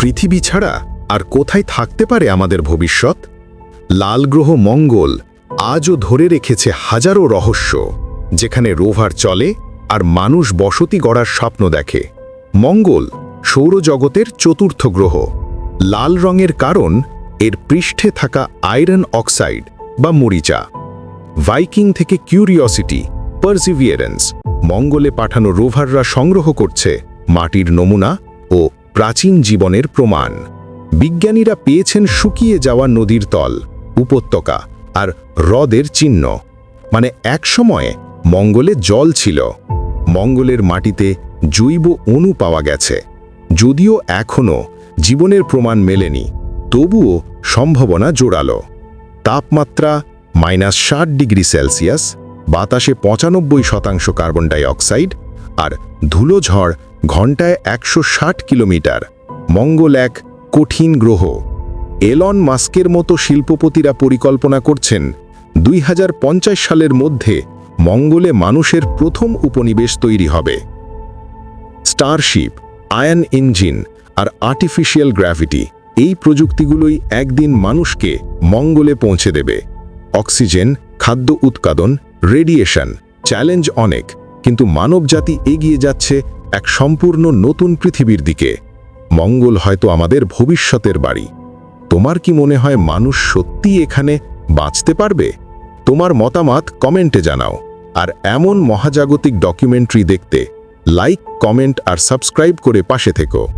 পৃথিবী ছাড়া আর কোথায় থাকতে পারে আমাদের ভবিষ্যৎ? লাল গ্রহ মঙ্গল আজও ধরে রেখেছে হাজারো রহস্য, যেখানে রোভার চলে আর মানুষ বসতি গড়ার স্বপ্ন দেখে। মঙ্গল সৌরজগতের চতুর্থ গ্রহ। লাল রঙের কারণ এর পৃষ্ঠে থাকা আয়রন অক্সাইড বা মরিচা। ভাইকিং থেকে কিউরিওসিটি, পারসিভিয়ারেন্স। মঙ্গলে পাঠানো রোভাররা সংগ্রহ করছে মাটির নমুনা প্রাচীন জীবনের প্রমাণ। বিজ্ঞানীরা পেয়েছেন শুকিয়ে যাওয়া নদীর তল, উপত্যকা আর হ্রদের চিহ্ন। মানে এক সময়ে মঙ্গলে জল ছিল। মঙ্গলের মাটিতে জৈব অণু পাওয়া গেছে। যদিও এখনও জীবনের প্রমাণ মেলেনি, তবুও সম্ভাবনা জোরালো। তাপমাত্রা মাইনাস ষাট ডিগ্রি সেলসিয়াস, বাতাসে পঁচানব্বই শতাংশ কার্বন ডাই অক্সাইড আর ধুলোঝড় ঘন্টায় একশো ষাট কিলোমিটার, মঙ্গল এক কঠিন গ্রহ। এলন মাস্কের মতো শিল্পপতিরা পরিকল্পনা করছেন দুই হাজার পঞ্চাশ সালের মধ্যে মঙ্গলে মানুষের প্রথম উপনিবেশ তৈরি হবে। স্টারশিপ, আয়ন ইঞ্জিন আর আর্টিফিশিয়াল গ্র্যাভিটি এই প্রযুক্তিগুলোই একদিন মানুষকে মঙ্গলে পৌঁছে দেবে। অক্সিজেন, খাদ্য উৎপাদন, রেডিয়েশন, চ্যালেঞ্জ অনেক। কিন্তু মানবজাতি এগিয়ে যাচ্ছে এক সম্পূর্ণ নতুন পৃথিবীর দিকে। মঙ্গল হয়তো আমাদের ভবিষ্যতের বাড়ি। তোমার কি মনে হয় মানুষ সত্যি এখানে বাঁচতে পারবে? তোমার মতামত কমেন্টে জানাও। আর এমন মহাজাগতিক ডকুমেন্টারি দেখতে লাইক, কমেন্ট আর সাবস্ক্রাইব করে পাশে থেকো।